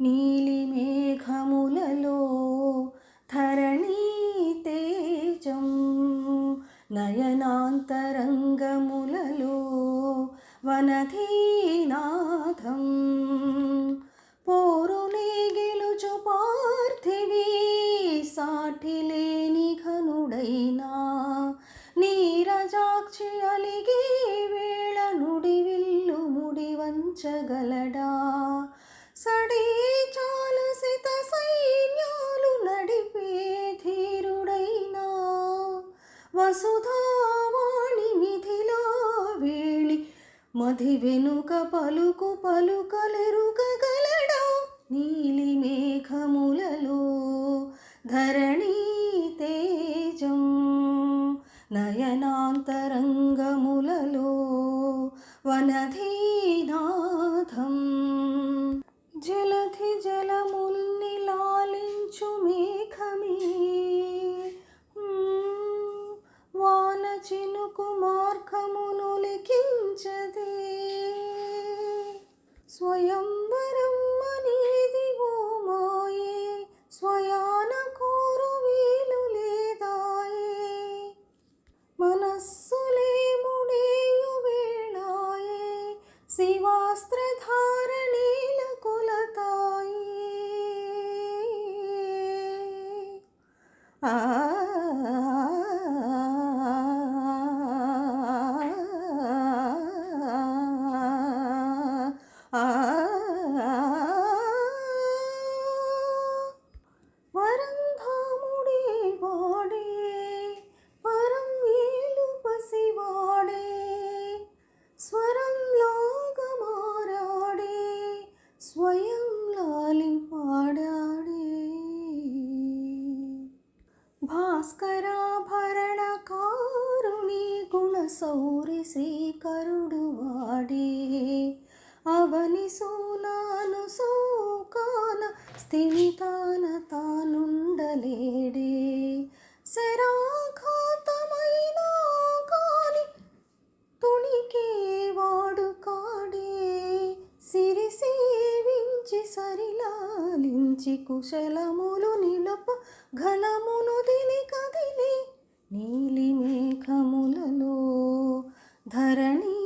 నీలి మేఘములలో ధరణీ తేజం నయనాంతరంగములలో వనధీనాథం. పోరునే గెలుచు పార్థివీ సాటిలేని ఘనుడైనా నీరజాక్షి అలిగే వేళ నుడివిల్లు ముడి సడే చాలు సిత సైన్యాలు నడిపే ధీరుడైనా వసుధావాణి మిథిలా వేళి మధి వెనుక పలుకు పలుకలెరుగగలడా నీలి మేఘములలో ధరణీ తేజం నయనాంతరంగములలో వనధి శివాస్త్రధారణీల కులత భాస్కరాభరణకారుణి గుణసౌరి శ్రీకరుడు వాడే. అవని సోనాను సోకాన స్థిమితాన తానుండలేడే. మంచి కుశలములు నిలప ఘనమును దిని కదిలి నీలి మేఘములలో ధరణి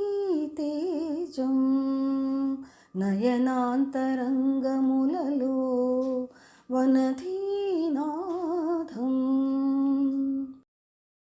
తేజం నయనాంతరంగములలో వనధీ